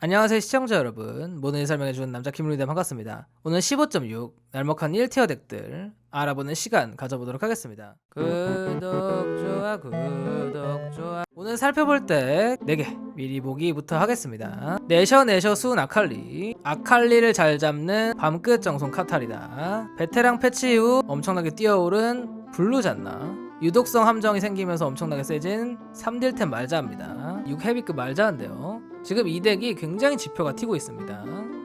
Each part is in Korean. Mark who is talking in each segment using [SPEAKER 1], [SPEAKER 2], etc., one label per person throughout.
[SPEAKER 1] 안녕하세요 시청자 여러분. 모든 일 설명해주는 남자 김루이대 반갑습니다. 오늘 15.6 날먹한 1티어 덱들 알아보는 시간 가져보도록 하겠습니다. 구독 좋아 구독 좋아. 오늘 살펴볼 덱 4개 미리 보기부터 하겠습니다. 내셔 내셔 순 아칼리. 아칼리를 잘 잡는 밤끝 정손 카탈이다. 베테랑 패치 이후 엄청나게 뛰어오른 블루 잔나. 유독성 함정이 생기면서 엄청나게 세진 3딜템 말자입니다. 6헤비급 말자인데요 지금 이 덱이 굉장히 지표가 튀고 있습니다.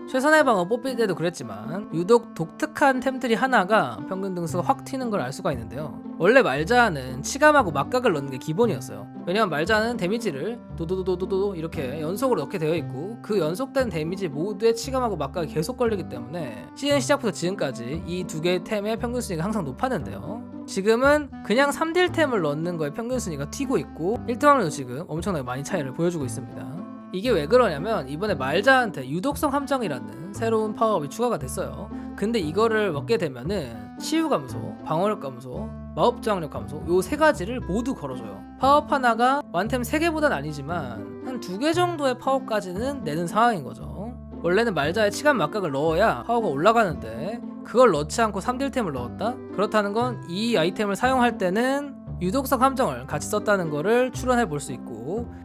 [SPEAKER 1] 최선의 방어 뽑힐 때도 그랬지만 유독 독특한 템들이 하나가 평균 등수가 확 튀는 걸 알 수가 있는데요. 원래 말자는 치감하고 막각을 넣는 게 기본이었어요. 왜냐면 말자는 데미지를 도도도도도도 이렇게 연속으로 넣게 되어 있고 그 연속된 데미지 모두에 치감하고 막각이 계속 걸리기 때문에 시즌 시작부터 지금까지 이 두 개의 템의 평균 순위가 항상 높았는데요. 지금은 그냥 3딜 템을 넣는 거에 평균 순위가 튀고 있고 1등 확률도 지금 엄청나게 많이 차이를 보여주고 있습니다. 이게 왜 그러냐면 이번에 말자한테 유독성 함정이라는 새로운 파워업이 추가가 됐어요. 근데 이거를 먹게 되면은 치유 감소, 방어력 감소, 마법 저항력 감소 요 세 가지를 모두 걸어줘요. 파업 하나가 완템 3개보단 아니지만 한 두 개 정도의 파워까지는 내는 상황인 거죠. 원래는 말자에 치간 막각을 넣어야 파워가 올라가는데 그걸 넣지 않고 3딜템을 넣었다? 그렇다는 건 이 아이템을 사용할 때는 유독성 함정을 같이 썼다는 거를 추론해 볼 수 있고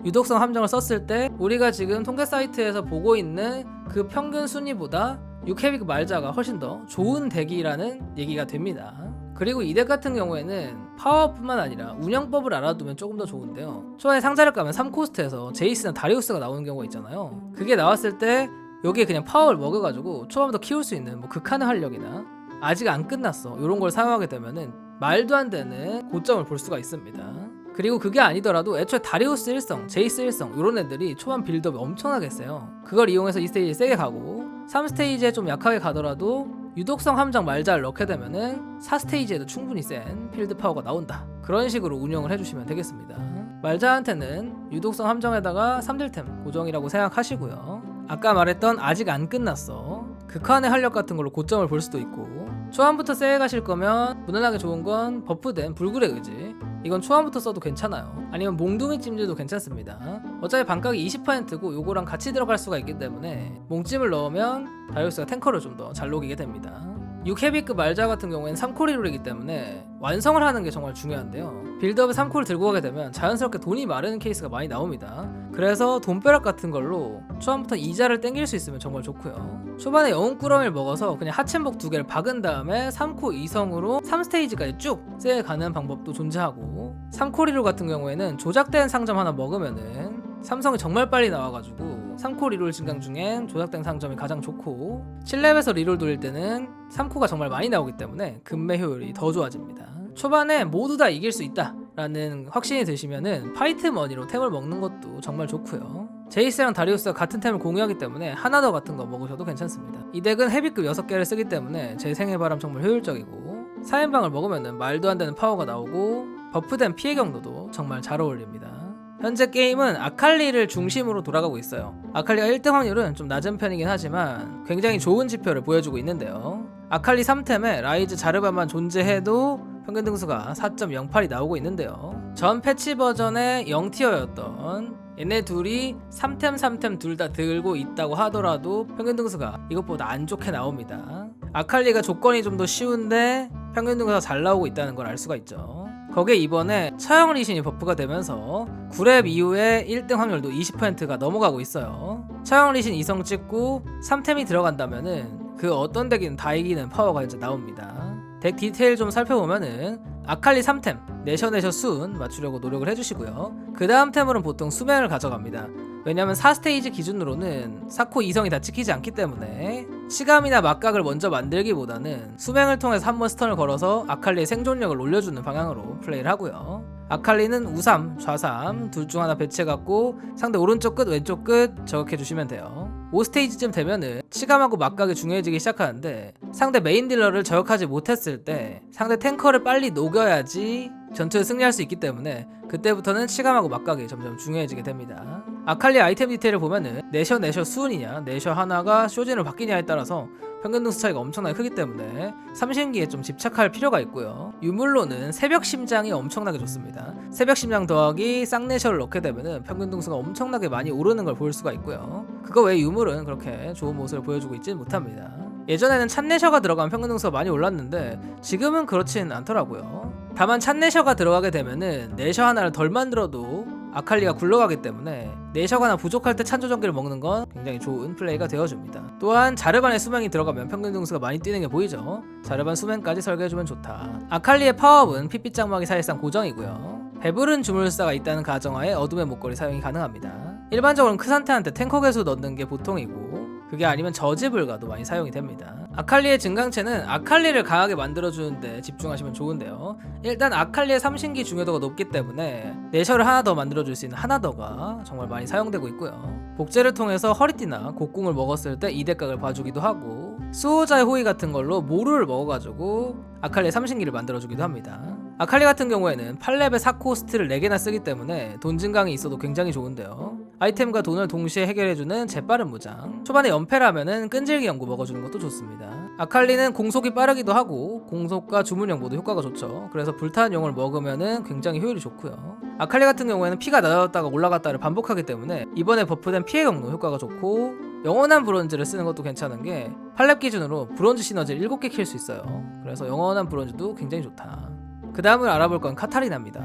[SPEAKER 1] 유독성 함정을 썼을 때 우리가 지금 통계 사이트에서 보고 있는 그 평균 순위보다 6헤비급 말자가 훨씬 더 좋은 덱이라는 얘기가 됩니다. 그리고 이 덱 같은 경우에는 파워뿐만 아니라 운영법을 알아두면 조금 더 좋은데요. 초반에 상자를 까면 3코스트에서 제이스나 다리우스가 나오는 경우가 있잖아요. 그게 나왔을 때 여기에 그냥 파워를 먹여가지고 초반부터 키울 수 있는 뭐 극한의 활력이나 아직 안 끝났어 이런 걸 사용하게 되면은 말도 안 되는 고점을 볼 수가 있습니다. 그리고 그게 아니더라도 애초에 다리우스 1성, 제이스 1성 이런 애들이 초반 빌드업이 엄청나게 세요. 그걸 이용해서 이 스테이지에 세게 가고 3스테이지에 좀 약하게 가더라도 유독성 함정 말자를 넣게 되면은 4스테이지에도 충분히 센 필드 파워가 나온다. 그런 식으로 운영을 해주시면 되겠습니다. 말자한테는 유독성 함정에다가 3딜템 고정이라고 생각하시고요. 아까 말했던 아직 안 끝났어. 극한의 활력 같은 걸로 고점을 볼 수도 있고 초반부터 세게 가실 거면 무난하게 좋은 건 버프된 불굴의 의지 이건 초반부터 써도 괜찮아요. 아니면 몽둥이 찜질도 괜찮습니다. 어차피 반각이 20%고 요거랑 같이 들어갈 수가 있기 때문에 몽찜을 넣으면 다이오스가 탱커를 좀 더 잘 녹이게 됩니다 6헤비급 말자 같은 경우에는 3코리롤이기 때문에 완성을 하는 게 정말 중요한데요. 빌드업에 3코를 들고 가게 되면 자연스럽게 돈이 마르는 케이스가 많이 나옵니다. 그래서 돈벼락 같은 걸로 초반부터 이자를 땡길 수 있으면 정말 좋고요. 초반에 영웅 꾸러미를 먹어서 그냥 하첸복 두 개를 박은 다음에 3코 2성으로 3스테이지까지 쭉 세게 가는 방법도 존재하고 3코리롤 같은 경우에는 조작된 상점 하나 먹으면은 삼성이 정말 빨리 나와가지고 3코 리롤 증강 중엔 조작된 상점이 가장 좋고 7렙에서 리롤 돌릴 때는 3코가 정말 많이 나오기 때문에 금매 효율이 더 좋아집니다. 초반에 모두 다 이길 수 있다 라는 확신이 드시면은 파이트 머니로 템을 먹는 것도 정말 좋고요. 제이스랑 다리우스가 같은 템을 공유하기 때문에 하나 더 같은 거 먹으셔도 괜찮습니다. 이 덱은 헤비급 6개를 쓰기 때문에 제 생애바람 정말 효율적이고 사인방을 먹으면은 말도 안 되는 파워가 나오고 버프된 피해 경도도 정말 잘 어울립니다. 현재 게임은 아칼리를 중심으로 돌아가고 있어요. 아칼리가 1등 확률은 좀 낮은 편이긴 하지만 굉장히 좋은 지표를 보여주고 있는데요. 아칼리 3템에 라이즈 자르바만 존재해도 평균 등수가 4.08이 나오고 있는데요. 전 패치 버전의 0티어였던 얘네 둘이 3템 3템 둘 다 들고 있다고 하더라도 평균 등수가 이것보다 안 좋게 나옵니다. 아칼리가 조건이 좀 더 쉬운데 평균 등수가 잘 나오고 있다는 걸 알 수가 있죠. 거기에 이번에 처형 리신이 버프가 되면서 9렙 이후에 1등 확률도 20%가 넘어가고 있어요. 처형 리신 2성 찍고 3템이 들어간다면은 그 어떤 덱이든 다 이기는 파워가 이제 나옵니다. 덱 디테일 좀 살펴보면은 아칼리 3템, 내셔 내셔 순 맞추려고 노력을 해주시고요. 그 다음 템으로는 보통 수명을 가져갑니다. 왜냐면 4스테이지 기준으로는 4코 2성이 다 찍히지 않기 때문에 치감이나 막각을 먼저 만들기보다는 수명을 통해서 한번 스턴을 걸어서 아칼리의 생존력을 올려주는 방향으로 플레이를 하고요. 아칼리는 우삼, 좌삼 둘 중 하나 배치해갖고 상대 오른쪽 끝, 왼쪽 끝 저격해주시면 돼요. 5스테이지쯤 되면은 치감하고 막각이 중요해지기 시작하는데 상대 메인 딜러를 저격하지 못했을 때 상대 탱커를 빨리 녹여야지 전투에 승리할 수 있기 때문에 그때부터는 치감하고 막각이 점점 중요해지게 됩니다. 아칼리 아이템 디테일을 보면은 내셔 내셔 수은이냐 내셔 하나가 쇼진으로 바뀌냐에 따라서 평균 등수 차이가 엄청나게 크기 때문에 삼신기에 좀 집착할 필요가 있고요. 유물로는 새벽 심장이 엄청나게 좋습니다. 새벽 심장 더하기 쌍내셔를 넣게 되면은 평균 등수가 엄청나게 많이 오르는 걸 볼 수가 있고요. 그거 외에 유물은 그렇게 좋은 모습을 보여주고 있지는 못합니다. 예전에는 찬내셔가 들어가면 평균 등수가 많이 올랐는데 지금은 그렇진 않더라고요. 다만 찬내셔가 들어가게 되면은 내셔 하나를 덜 만들어도 아칼리가 굴러가기 때문에 내셔가 하나 부족할 때 찬조전기를 먹는 건 굉장히 좋은 플레이가 되어줍니다. 또한 자르반의 수명이 들어가면 평균 등수가 많이 뛰는 게 보이죠. 자르반 수명까지 설계해주면 좋다. 아칼리의 파워업은 핏빛 장막이 사실상 고정이고요. 배부른 주물사가 있다는 가정하에 어둠의 목걸이 사용이 가능합니다. 일반적으로는 크산테한테 탱커 개수 넣는 게 보통이고 그게 아니면 저지불가도 많이 사용이 됩니다. 아칼리의 증강체는 아칼리를 강하게 만들어주는데 집중하시면 좋은데요. 일단 아칼리의 삼신기 중요도가 높기 때문에 내셔를 하나 더 만들어줄 수 있는 하나 더가 정말 많이 사용되고 있고요. 복제를 통해서 허리띠나 곡궁을 먹었을 때 이대각을 봐주기도 하고 수호자의 호의 같은 걸로 모루를 먹어가지고 아칼리의 삼신기를 만들어주기도 합니다. 아칼리 같은 경우에는 8렙의 사코스트를 4개나 쓰기 때문에 돈 증강이 있어도 굉장히 좋은데요. 아이템과 돈을 동시에 해결해주는 재빠른 무장. 초반에 연패라면은 끈질기 연구 먹어주는 것도 좋습니다. 아칼리는 공속이 빠르기도 하고 공속과 주문력 모두 효과가 좋죠. 그래서 불타는 용을 먹으면은 굉장히 효율이 좋고요. 아칼리 같은 경우에는 피가 낮았다가 올라갔다를 반복하기 때문에 이번에 버프된 피해 경로 효과가 좋고 영원한 브론즈를 쓰는 것도 괜찮은 게 8렙 기준으로 브론즈 시너지를 7개 킬 수 있어요. 그래서 영원한 브론즈도 굉장히 좋다. 그 다음을 알아볼 건 카타리나입니다.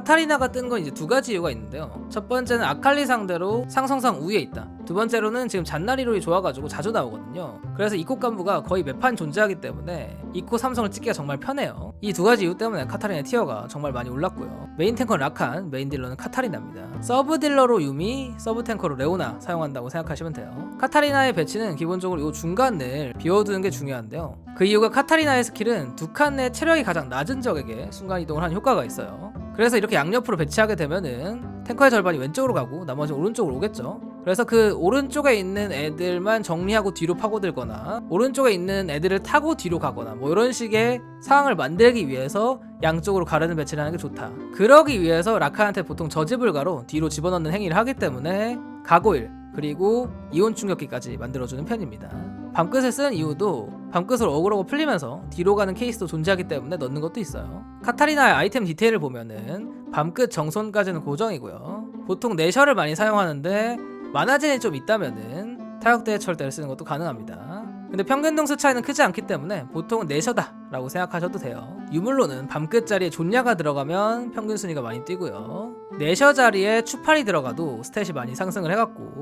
[SPEAKER 1] 카타리나가 뜬 건 이제 두 가지 이유가 있는데요. 첫 번째는 아칼리 상대로 상성상 우위에 있다. 두 번째로는 지금 잔나리롤이 좋아가지고 자주 나오거든요. 그래서 이코 간부가 거의 매판 존재하기 때문에 이코 삼성을 찍기가 정말 편해요. 이 두 가지 이유 때문에 카타리나 티어가 정말 많이 올랐고요. 메인 탱커는 라칸, 메인 딜러는 카타리나입니다. 서브 딜러로 유미, 서브 탱커로 레오나 사용한다고 생각하시면 돼요. 카타리나의 배치는 기본적으로 이 중간을 비워두는 게 중요한데요. 그 이유가 카타리나의 스킬은 두 칸 내 체력이 가장 낮은 적에게 순간 이동을 하는 효과가 있어요. 그래서 이렇게 양옆으로 배치하게 되면은 탱커의 절반이 왼쪽으로 가고 나머지 오른쪽으로 오겠죠. 그래서 그 오른쪽에 있는 애들만 정리하고 뒤로 파고들거나 오른쪽에 있는 애들을 타고 뒤로 가거나 뭐 이런 식의 상황을 만들기 위해서 양쪽으로 가르는 배치를 하는 게 좋다. 그러기 위해서 라카한테 보통 저지불가로 뒤로 집어넣는 행위를 하기 때문에 가고일 그리고 이온 충격기까지 만들어주는 편입니다. 밤끝을 쓴 이유도 밤끝을 어그로고 풀리면서 뒤로 가는 케이스도 존재하기 때문에 넣는 것도 있어요. 카타리나의 아이템 디테일을 보면은 밤끝 정손까지는 고정이고요. 보통 내셔를 많이 사용하는데 만화진이 좀 있다면은 타격대 철대를 쓰는 것도 가능합니다. 근데 평균 등수 차이는 크지 않기 때문에 보통은 내셔다 라고 생각하셔도 돼요. 유물로는 밤끝 자리에 존야가 들어가면 평균 순위가 많이 뛰고요. 내셔 자리에 추팔이 들어가도 스탯이 많이 상승을 해갖고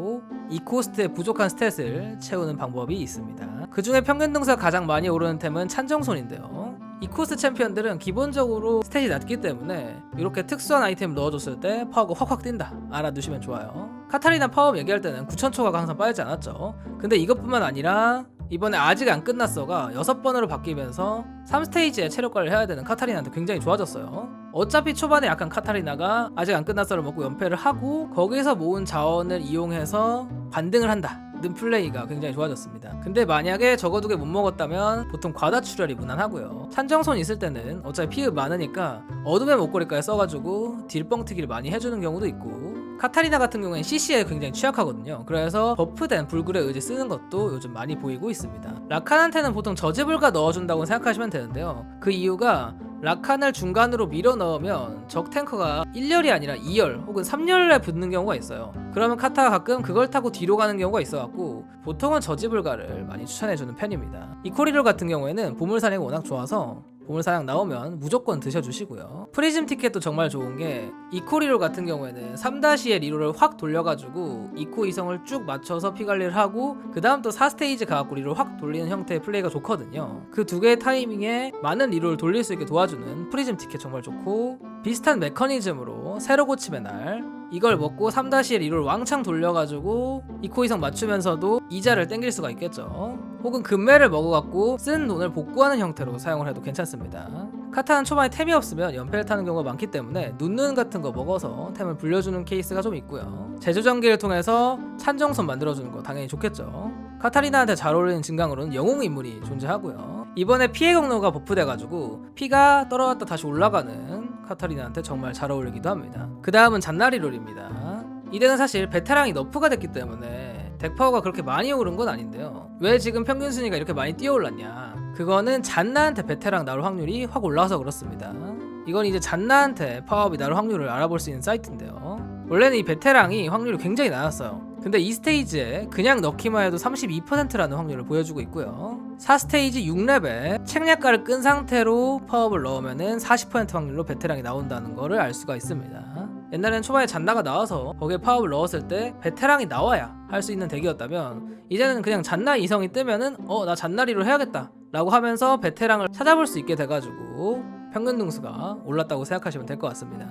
[SPEAKER 1] 이 코스트에 부족한 스탯을 채우는 방법이 있습니다. 그 중에 평균 등수가 가장 많이 오르는 템은 찬정손인데요. 이 코스 챔피언들은 기본적으로 스탯이 낮기 때문에 이렇게 특수한 아이템을 넣어줬을 때 파워가 확확 뛴다 알아두시면 좋아요 카타리나 파워 얘기할 때는 9,000초가 항상 빠지지 않았죠 근데 이것뿐만 아니라 이번에 아직 안 끝났어가 6번으로 바뀌면서 3스테이지에 체력 관리를 해야 되는 카타리나한테 굉장히 좋아졌어요 어차피 초반에 약한 카타리나가 아직 안 끝났어를 먹고 연패를 하고 거기서 모은 자원을 이용해서 반등을 한다 는 플레이가 굉장히 좋아졌습니다. 근데 만약에 개못 먹었다면 보통 과다 출혈이 무난하고요. 산정손 있을 때는 어차피 피흡 많으니까 어둠의 목걸이까지 써가지고 딜뻥튀기를 많이 해주는 경우도 있고 카타리나 같은 경우엔 CC에 굉장히 취약하거든요. 그래서 버프된 불굴의 의지 쓰는 것도 요즘 많이 보이고 있습니다. 라칸한테는 보통 저지불가 넣어준다고 생각하시면 되는데요. 그 이유가 라칸을 중간으로 밀어 넣으면 적 탱커가 1열이 아니라 2열 혹은 3열에 붙는 경우가 있어요. 그러면 카타가 가끔 그걸 타고 뒤로 가는 경우가 있어갖고 보통은 저지불가를 많이 추천해주는 편입니다. 이 코리롤 같은 경우에는 보물사냥이 워낙 좋아서 보물사냥 나오면 무조건 드셔주시고요. 프리즘 티켓도 정말 좋은 게 이코 리롤 같은 경우에는 3-의 리롤을 확 돌려가지고 이코 이성을 쭉 맞춰서 피 관리를 하고 그 다음 또 4스테이지 가갖고 리롤 확 돌리는 형태의 플레이가 좋거든요. 그 두 개의 타이밍에 많은 리롤을 돌릴 수 있게 도와주는 프리즘 티켓 정말 좋고 비슷한 메커니즘으로 새로 고침의 날 이걸 먹고 3-1 리롤 왕창 돌려가지고 이코 이성 맞추면서도 이자를 땡길 수가 있겠죠. 혹은 금매를 먹어갖고 쓴 돈을 복구하는 형태로 사용을 해도 괜찮습니다. 카타는 초반에 템이 없으면 연패를 타는 경우가 많기 때문에 눈눈 같은 거 먹어서 템을 불려주는 케이스가 좀 있고요. 제조전기를 통해서 찬정선 만들어주는 거 당연히 좋겠죠. 카타리나한테 잘 어울리는 진강으로는 영웅 인물이 존재하고요. 이번에 피해 경로가 버프돼가지고 피가 떨어졌다 다시 올라가는 카타리나한테 정말 잘 어울리기도 합니다. 그 다음은 잔나리 롤입니다. 이 덱은 사실 베테랑이 너프가 됐기 때문에 덱 파워가 그렇게 많이 오른 건 아닌데요. 왜 지금 평균 순위가 이렇게 많이 뛰어올랐냐? 그거는 잔나한테 베테랑 나올 확률이 확 올라서 그렇습니다. 이건 이제 잔나한테 파워업이 나올 확률을 알아볼 수 있는 사이트인데요. 원래는 이 베테랑이 확률이 굉장히 낮았어요. 근데 이 스테이지에 그냥 넣기만 해도 32%라는 확률을 보여주고 있고요. 4스테이지 6레벨 책략가를 끈 상태로 파워업을 넣으면 은 40% 확률로 베테랑이 나온다는 거를 알 수가 있습니다. 옛날에는 초반에 잔나가 나와서 거기에 파워업을 넣었을 때 베테랑이 나와야 할 수 있는 덱이었다면 이제는 그냥 잔나 이성이 뜨면은 어 나 잔나리로 해야겠다 라고 하면서 베테랑을 찾아볼 수 있게 돼가지고 평균 등수가 올랐다고 생각하시면 될 것 같습니다.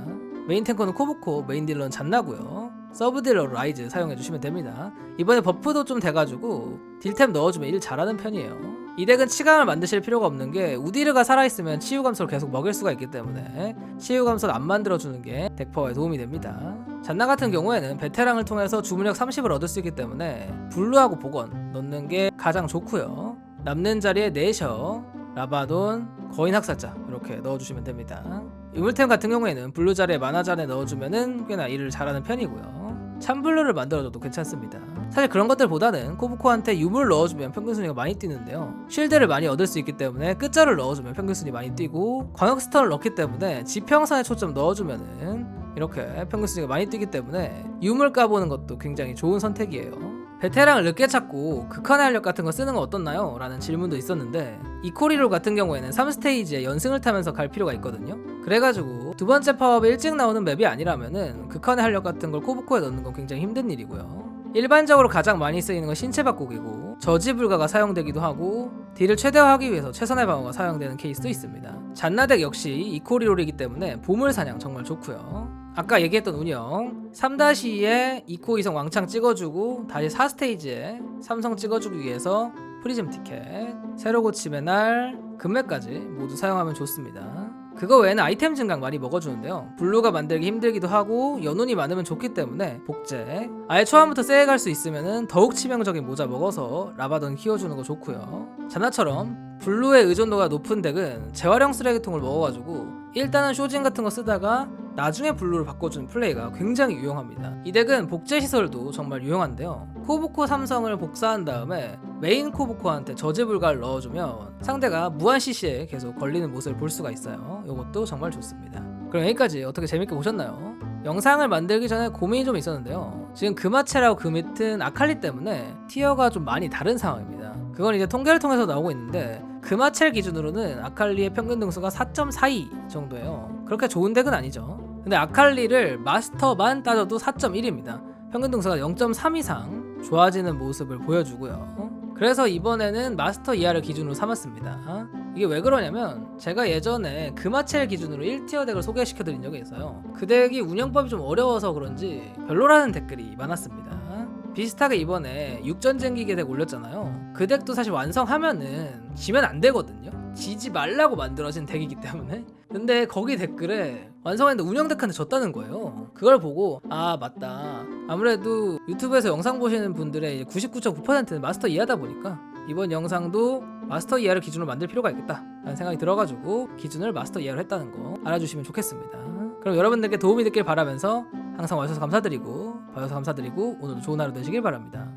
[SPEAKER 1] 메인 탱커는 코브코, 메인 딜러는 잔나고요. 서브 딜러로 라이즈 사용해 주시면 됩니다. 이번에 버프도 좀 돼가지고 딜템 넣어주면 일 잘하는 편이에요. 이 덱은 치감을 만드실 필요가 없는 게 우디르가 살아있으면 치유 감소를 계속 먹일 수가 있기 때문에 치유 감소를 안 만들어주는 게 덱 파워에 도움이 됩니다. 잔나 같은 경우에는 베테랑을 통해서 주문력 30을 얻을 수 있기 때문에 블루하고 복원 넣는 게 가장 좋고요. 남는 자리에 네셔, 라바돈, 거인 학살자 이렇게 넣어주시면 됩니다. 유물템 같은 경우에는 블루 자리에 마나 자리에 넣어주면은 꽤나 일을 잘하는 편이고요. 참블루를 만들어줘도 괜찮습니다. 사실 그런 것들보다는 코브코한테 유물 넣어주면 평균 순위가 많이 뛰는데요. 쉴드를 많이 얻을 수 있기 때문에 끝자를 넣어주면 평균 순위 많이 뛰고 광역 스턴을 넣기 때문에 지평선에 초점 넣어주면은 이렇게 평균 순위가 많이 뛰기 때문에 유물 까보는 것도 굉장히 좋은 선택이에요. 베테랑을 늦게 찾고 극한의 활력 같은 거 쓰는 건 어떻나요? 라는 질문도 있었는데 이코리롤 같은 경우에는 3스테이지에 연승을 타면서 갈 필요가 있거든요 그래가지고 두 번째 파업에 일찍 나오는 맵이 아니라면은 극한의 활력 같은 걸 코브코에 넣는 건 굉장히 힘든 일이고요 일반적으로 가장 많이 쓰이는 건 신체 바꾸기고 저지 불가가 사용되기도 하고 딜을 최대화하기 위해서 최선의 방어가 사용되는 케이스도 있습니다. 잔나덱 역시 이코리롤이기 때문에 보물 사냥 정말 좋고요. 아까 얘기했던 운영 3-2에 2코 이성 왕창 찍어주고 다시 4스테이지에 삼성 찍어주기 위해서 프리즘 티켓 새로 고침의 날 금매까지 모두 사용하면 좋습니다 그거 외에는 아이템 증강 많이 먹어주는데요. 블루가 만들기 힘들기도 하고 연운이 많으면 좋기 때문에 복제. 아예 초반부터 세게 갈 수 있으면 더욱 치명적인 모자 먹어서 라바던 키워주는 거 좋고요. 자나처럼 블루의 의존도가 높은 덱은 재활용 쓰레기통을 먹어가지고 일단은 쇼진 같은 거 쓰다가 나중에 블루를 바꿔주는 플레이가 굉장히 유용합니다. 이 덱은 복제 시설도 정말 유용한데요. 코브코 삼성을 복사한 다음에 메인 코브코한테 저지 불가를 넣어주면 상대가 무한 CC에 계속 걸리는 모습을 볼 수가 있어요. 이것도 정말 좋습니다. 그럼 여기까지 어떻게 재밌게 보셨나요? 영상을 만들기 전에 고민이 좀 있었는데요. 지금 금화체라고 그 밑은 아칼리 때문에 티어가 좀 많이 다른 상황입니다. 그건 이제 통계를 통해서 나오고 있는데 금화첼 기준으로는 아칼리의 평균 등수가 4.42 정도예요. 그렇게 좋은 덱은 아니죠. 근데 아칼리를 마스터만 따져도 4.1입니다. 평균 등수가 0.3 이상 좋아지는 모습을 보여주고요. 그래서 이번에는 마스터 이하를 기준으로 삼았습니다. 이게 왜 그러냐면 제가 예전에 금화첼 기준으로 1티어 덱을 소개시켜드린 적이 있어요. 그 덱이 운영법이 좀 어려워서 그런지 별로라는 댓글이 많았습니다. 비슷하게 이번에 육전쟁기계 덱 올렸잖아요. 그 덱도 사실 완성하면은 지면 안 되거든요. 지지 말라고 만들어진 덱이기 때문에. 근데 거기 댓글에 완성했는데 운영 덱한테 졌다는 거예요. 그걸 보고 아 맞다. 아무래도 유튜브에서 영상 보시는 분들의 99.9%는 마스터 이하다 보니까 이번 영상도 마스터 이하를 기준으로 만들 필요가 있겠다 라는 생각이 들어가지고 기준을 마스터 이하로 했다는 거 알아주시면 좋겠습니다. 그럼 여러분들께 도움이 됐길 바라면서 항상 와주셔서 감사드리고 봐주셔서 감사드리고 오늘도 좋은 하루 되시길 바랍니다.